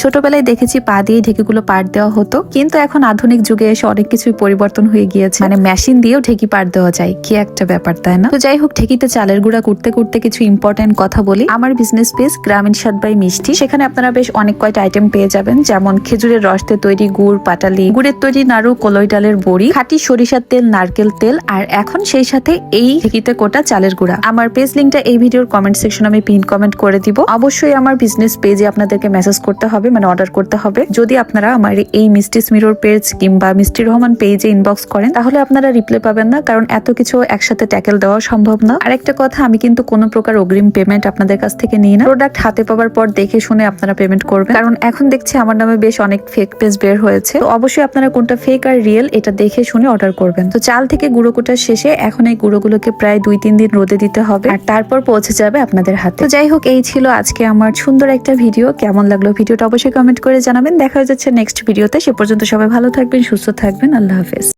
ছোটবেলায় দেখেছি পা দিয়ে ঢেকিগুলো পাট দেওয়া হতো, কিন্তু এখন আধুনিক যুগে এসে অনেক কিছুই পরিবর্তন হয়ে গিয়েছে। মানে মেশিন দিয়েও ঢেকি পাট দেওয়া যায়, কি একটা ব্যাপার, তাই না? তো যাই হোক, ঢেকিতে চালের গুঁড়া করতে করতে কিছু ইম্পর্টেন্ট কথা বলি। আমার বিজনেস পেজ গ্রামীণ স্বাদ বাই মিষ্টি, সেখানে আপনারা বেশ অনেক কয়টা আইটেম পেয়ে যাবেন। যেমন খেজুরের রস তৈরি গুড়, পাটালি, গুড়ের তৈরি নাড়ু, কলই ডালের বড়ি, খাঁটি সরিষার তেল, নারকেল তেল, আর এখন সেই সাথে এই ঢেকিতে কোটা চালের গুঁড়া। আমার পেজ লিঙ্কটা এই ভিডিওর কমেন্ট সেকশন আমি পিন কমেন্ট করে দিব। অবশ্যই আমার বিজনেস পেজে আপনাদেরকে মেসেজ করতে হবে। মানে অর্ডার করতে হবে। যদি আপনারা আমার এই মিষ্টি মিরর পেজ কিংবা মিষ্টি রহমান পেজে ইনবক্স করেন, তাহলে আপনারা রিপ্লাই পাবেন না, কারণ এত কিছু একসাথে ট্যাকেল দেওয়া সম্ভব না। আর একটা কথা, আমি কিন্তু কোনো প্রকার অগ্রিম পেমেন্ট আপনাদের কাছ থেকে নিই না। প্রোডাক্ট হাতে পাওয়ার পর দেখে শুনে আপনারা পেমেন্ট করবেন। কারণ এখন দেখছি আমার নামে বেশ অনেক ফেক পেজ বের হয়েছে। তো অবশ্যই আপনারা কোনটা ফেক আর রিয়েল এটা দেখে শুনে অর্ডার করবেন। তো চাল থেকে গুঁড়ো কোটার শেষে এখন এই গুঁড়োগুলোকে প্রায় দুই তিন দিন রোদে দিতে হবে, আর তারপর পৌঁছে যাবে আপনাদের হাতে। তো যাই হোক, এই ছিল আজকে আমার সুন্দর একটা ভিডিও কেমন লাগল ভিডিওটা অবশ্যই কমেন্ট করে জানাবেন। দেখা হয়ে যাচ্ছে নেক্সট ভিডিওতে সে পর্যন্ত সবাই ভালো থাকবেন, সুস্থ থাকবেন। আল্লাহ হাফেজ।